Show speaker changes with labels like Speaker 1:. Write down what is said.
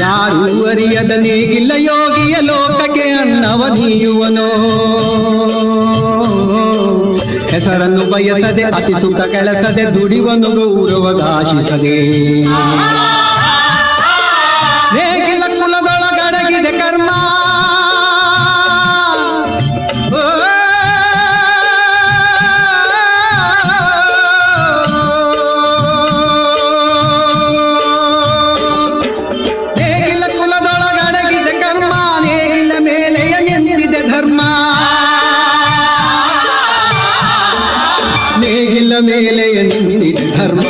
Speaker 1: ಯಾರು ಅರಿಯದ ನೇಗಿಲ್ಲ ಯೋಗಿಯ ಲೋಕಕ್ಕೆ ಅನ್ನವ ನೀಯುವನೋ ಹೆಸರನ್ನು ಬಯಸದೆ ಅತಿ ಸುಖ ಕೆಳಸದೆ ದುಡಿವನು ಗೌರವಗಾಶಿಸದೆ ನೇಗಿಲ ಮೇಲೆ ಎಂದಿದೆ ಧರ್ಮ